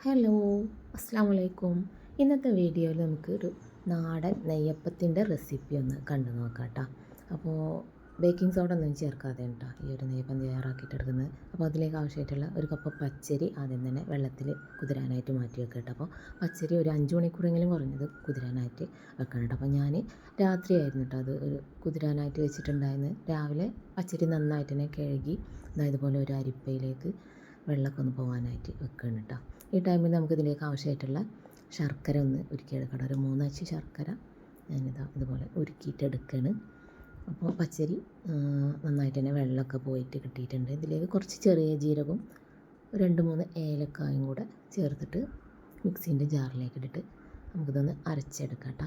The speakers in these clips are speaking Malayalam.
ഹലോ അസ്സാം വലൈക്കും ഇന്നത്തെ വീഡിയോയിൽ നമുക്കൊരു നാടൻ നെയ്യപ്പത്തിന്റെ റെസിപ്പി ഒന്ന് കണ്ടു നോക്കാം കേട്ടോ അപ്പോൾ ബേക്കിംഗ് സോഡ ഒന്നും ചേർക്കാതെ കേട്ടോ ഈ ഒരു നെയ്യപ്പം തയ്യാറാക്കിയിട്ടെടുക്കുന്നത് അപ്പോൾ അതിലേക്ക് ആവശ്യമായിട്ടുള്ള ഒരു കപ്പ് പച്ചരി ആദ്യം തന്നെ വെള്ളത്തിൽ കുതിരാനായിട്ട് മാറ്റി വെക്കുക കേട്ടോ അപ്പോൾ പച്ചരി ഒരു അഞ്ച് മണിക്കൂറെങ്കിലും കുറഞ്ഞത് കുതിരാനായിട്ട് വെക്കണം കേട്ടോ. അപ്പോൾ ഞാൻ രാത്രിയായിരുന്നു കേട്ടോ അത് ഒരു കുതിരാനായിട്ട് വെച്ചിട്ടുണ്ടായിരുന്നു രാവിലെ പച്ചരി നന്നായിട്ട് തന്നെ കഴുകി ഇതുപോലെ ഒരു അരിപ്പയിലേക്ക് വെള്ളമൊക്കെ ഒന്ന് പോകാനായിട്ട് വെക്കണം കേട്ടോ. ഈ ടൈമിൽ നമുക്ക് ഇതിലേക്ക് ആവശ്യമായിട്ടുള്ള ശർക്കര ഒന്ന് ഉരുക്കിയെടുക്കണം ഒരു മൂന്നച്ച് ശർക്കര ഞാനിതാ ഇതുപോലെ ഉരുക്കിയിട്ട് അപ്പോൾ പച്ചരി നന്നായിട്ട് തന്നെ വെള്ളമൊക്കെ പോയിട്ട് കിട്ടിയിട്ടുണ്ട്. ഇതിലേക്ക് കുറച്ച് ചെറിയ ജീരകവും രണ്ട് മൂന്ന് ഏലക്കായും കൂടെ ചേർത്തിട്ട് മിക്സീന്റെ ജാറിലേക്ക് ഇട്ടിട്ട് നമുക്കിതൊന്ന് അരച്ചെടുക്കാം കേട്ടോ.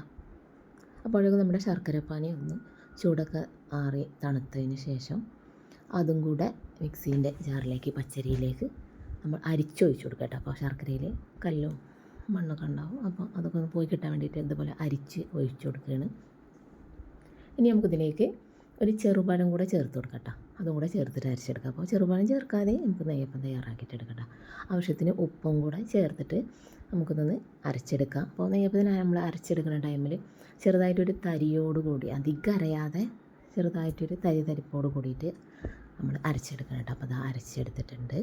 അപ്പോഴേക്കും നമ്മുടെ ശർക്കരപ്പാനി ഒന്ന് ചൂടൊക്കെ ആറി തണുത്തതിന് ശേഷം അതും കൂടെ മിക്സീന്റെ ജാറിലേക്ക് പച്ചരിയിലേക്ക് നമ്മൾ അരിച്ചൊഴിച്ച് കൊടുക്കുക കേട്ടോ. അപ്പോൾ ശർക്കരയിൽ കല്ലും മണ്ണൊക്കെ ഉണ്ടാവും. അപ്പോൾ അതൊക്കെ ഒന്ന് പോയി കിട്ടാൻ വേണ്ടിയിട്ട് ഇതുപോലെ അരിച്ച് ഒഴിച്ച് കൊടുക്കുകയാണ്. ഇനി നമുക്കിതിലേക്ക് ഒരു ചെറുപഴം കൂടെ ചേർത്ത് കൊടുക്കാം കേട്ടോ. അതും കൂടെ ചേർത്തിട്ട് അരച്ചെടുക്കാം. അപ്പോൾ ചെറുപഴം ചേർക്കാതെ നമുക്ക് നെയ്യപ്പം തയ്യാറാക്കിയിട്ട് എടുക്കട്ടോ ആവശ്യത്തിന് ഉപ്പും കൂടെ ചേർത്തിട്ട് നമുക്കിതൊന്ന് അരച്ചെടുക്കാം. അപ്പോൾ നെയ്യപ്പത്തിന് നമ്മൾ അരച്ചെടുക്കുന്ന ടൈമിൽ ചെറുതായിട്ടൊരു തരിയോട് കൂടി അധികം അരയാതെ ചെറുതായിട്ടൊരു തരി തരിപ്പോട് കൂടിയിട്ട് നമ്മൾ അരച്ചെടുക്കണം കേട്ടോ. അപ്പോൾ അത് അരച്ചെടുത്തിട്ടുണ്ട്.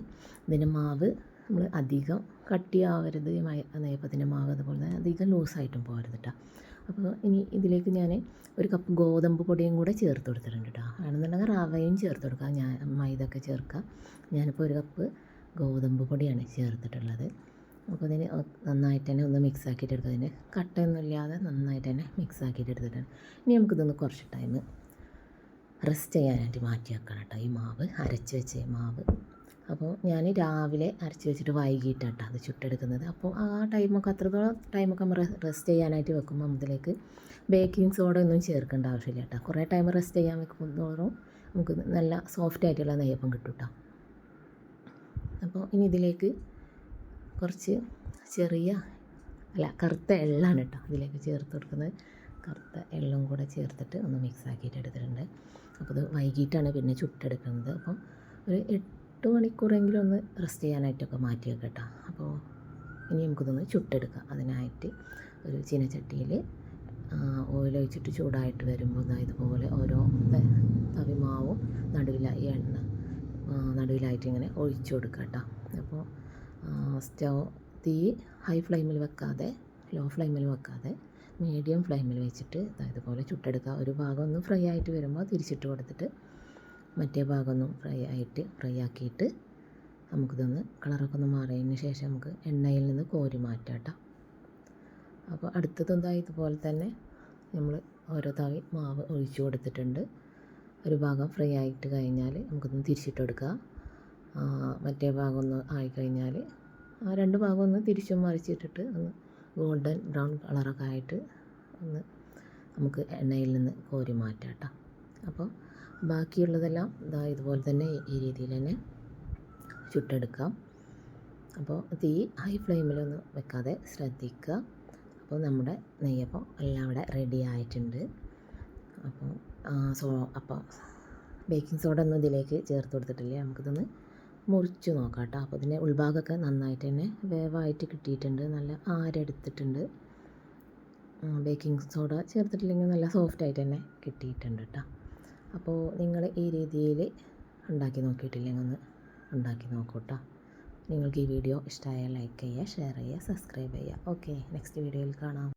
ഇതിന് മാവ് നമ്മൾ അധികം കട്ടിയാവരുത് നെയ്യപ്പത്തിന്റെ മാവ് അതുപോലെ തന്നെ അധികം ലൂസായിട്ടും പോകരുത് കേട്ടോ. അപ്പോൾ ഇനി ഇതിലേക്ക് ഞാൻ ഒരു കപ്പ് ഗോതമ്പ് പൊടിയും കൂടെ ചേർത്ത് കൊടുത്തിട്ടുണ്ട് കേട്ടോ. ആണെന്നുണ്ടെങ്കിൽ റവയും ചേർത്ത് കൊടുക്കാം. ഞാൻ മൈദ ഒക്കെ ചേർക്കാം. ഞാനിപ്പോൾ ഒരു കപ്പ് ഗോതമ്പ് പൊടിയാണ് ചേർത്തിട്ടുള്ളത്. അപ്പോൾ അതിന് നന്നായിട്ട് തന്നെ ഒന്ന് മിക്സ് ആക്കിയിട്ട് എടുക്കുക അതിന് കട്ടയൊന്നും ഇല്ലാതെ നന്നായിട്ട് തന്നെ മിക്സ് ആക്കിയിട്ട് എടുത്തിട്ടുണ്ട്. ഇനി നമുക്കിതൊന്ന് കുറച്ച് ടൈം റെസ്റ്റ് ചെയ്യാനായിട്ട് മാറ്റി വെക്കണം കേട്ടോ. ഈ മാവ് അരച്ച് വെച്ച മാവ്. അപ്പോൾ ഞാൻ രാവിലെ അരച്ച് വെച്ചിട്ട് വൈകിട്ടാട്ടോ അത് ചുട്ടെടുക്കുന്നത്. അപ്പോൾ ആ ടൈമൊക്കെ അത്രത്തോളം ടൈമൊക്കെ നമ്മൾ റെസ്റ്റ് ചെയ്യാനായിട്ട് വെക്കുമ്പോൾ അതിലേക്ക് ബേക്കിംഗ് സോഡ ഒന്നും ചേർക്കേണ്ട ആവശ്യമില്ല കേട്ടോ. കുറേ ടൈം റെസ്റ്റ് ചെയ്യാൻ വെക്കുമ്പോഴും നമുക്ക് നല്ല സോഫ്റ്റ് ആയിട്ടുള്ള നെയ്യപ്പം കിട്ടും കേട്ടോ. അപ്പോൾ ഇനി ഇതിലേക്ക് കുറച്ച് ചെറിയ അല്ല കറുത്ത എള്ളാണ് കേട്ടോ ഇതിലേക്ക് ചേർത്ത് കൊടുക്കുന്നത്. കറുത്ത എള്ളും കൂടെ ചേർത്തിട്ട് ഒന്ന് മിക്സ് ആക്കിയിട്ട് എടുത്തിട്ടുണ്ട്. അപ്പോൾ ഇത് വൈകിട്ടാണ് പിന്നെ ചുട്ടെടുക്കുന്നത്. അപ്പം ഒരു എട്ട് മണിക്കൂറെങ്കിലും ഒന്ന് റെസ്റ്റ് ചെയ്യാനായിട്ടൊക്കെ മാറ്റി വെക്കട്ടോ അപ്പോൾ ഇനി നമുക്കിതൊന്ന് ചുട്ടെടുക്കാം. അതിനായിട്ട് ഒരു ചീനച്ചട്ടിയിൽ ഓയിൽ ഒഴിച്ചിട്ട് ചൂടായിട്ട് വരുമ്പോൾ ഇതുപോലെ ഓരോ തവിമാവും നടുവിലായി എണ്ണ നടുവിലായിട്ട് ഇങ്ങനെ ഒഴിച്ചു കേട്ടോ അപ്പോൾ സ്റ്റൗ തീ ഹൈ ഫ്ലെയിമിൽ വെക്കാതെ ലോ ഫ്ലെയിമിൽ വെക്കാതെ മീഡിയം ഫ്ലെയിമിൽ വെച്ചിട്ട് ഇതുപോലെ ചുട്ടെടുക്കുക. ഒരു ഭാഗം ഒന്ന് ഫ്രൈ ആയിട്ട് വരുമ്പോൾ തിരിച്ചിട്ട് കൊടുത്തിട്ട് മറ്റേ ഭാഗം ഒന്ന് ഫ്രൈ ആയിട്ട് ഫ്രൈ ആക്കിയിട്ട് നമുക്കിതൊന്ന് കളറൊക്കെ ഒന്ന് മാറിയതിന് ശേഷം നമുക്ക് എണ്ണയിൽ നിന്ന് കോരി മാറ്റാം കേട്ടോ. അപ്പോൾ അടുത്തതെന്താ ഇതുപോലെ തന്നെ നമ്മൾ ഓരോ തവി മാവ് ഒഴിച്ചു കൊടുത്തിട്ടുണ്ട്. ഒരു ഭാഗം ഫ്രൈ ആയിട്ട് കഴിഞ്ഞാൽ നമുക്കൊന്ന് തിരിച്ചിട്ട് കൊടുക്കുക. മറ്റേ ഭാഗം ഒന്ന് ആയിക്കഴിഞ്ഞാൽ ആ രണ്ട് ഭാഗം ഒന്ന് തിരിച്ചും മറിച്ചിട്ടിട്ട് ഒന്ന് ഗോൾഡൻ ബ്രൗൺ കളറൊക്കെ ആയിട്ട് ഒന്ന് നമുക്ക് എണ്ണയിൽ നിന്ന് കോരി മാറ്റാം കേട്ടോ. അപ്പോൾ ബാക്കിയുള്ളതെല്ലാം ഇതാ ഇതുപോലെ തന്നെ ഈ രീതിയിൽ തന്നെ ചുട്ടെടുക്കാം. അപ്പോൾ തീ ഹൈ ഫ്ലെയിമിലൊന്നും വെക്കാതെ ശ്രദ്ധിക്കുക. അപ്പോൾ നമ്മുടെ നെയ്യപ്പം എല്ലാം ഇവിടെ റെഡി ആയിട്ടുണ്ട്. അപ്പോൾ സോ അപ്പോൾ ബേക്കിംഗ് സോഡ ഒന്നും ഇതിലേക്ക് ചേർത്ത് കൊടുത്തിട്ടില്ലേ? നമുക്കിതൊന്ന് മുറിച്ച് നോക്കാം കേട്ടോ അപ്പോൾ ഇതിന്റെ ഉൾഭാഗമൊക്കെ നന്നായിട്ട് തന്നെ വേവായിട്ട് കിട്ടിയിട്ടുണ്ട്. നല്ല ആരെടുത്തിട്ടുണ്ട്. ബേക്കിംഗ് സോഡ ചേർത്തിട്ടില്ലെങ്കിൽ നല്ല സോഫ്റ്റ് ആയിട്ട് തന്നെ കിട്ടിയിട്ടുണ്ട് കേട്ടോ അപ്പോൾ നിങ്ങൾ ഈ രീതിയിൽ ഉണ്ടാക്കി നോക്കിയിട്ടില്ലെങ്കിൽ ഒന്ന് ഉണ്ടാക്കി നോക്കൂ കേട്ടോ നിങ്ങൾക്ക് ഈ വീഡിയോ ഇഷ്ടമായാൽ ലൈക്ക് ചെയ്യുക ഷെയർ ചെയ്യുക സബ്സ്ക്രൈബ് ചെയ്യുക. ഓക്കെ നെക്സ്റ്റ് വീഡിയോയിൽ കാണാം.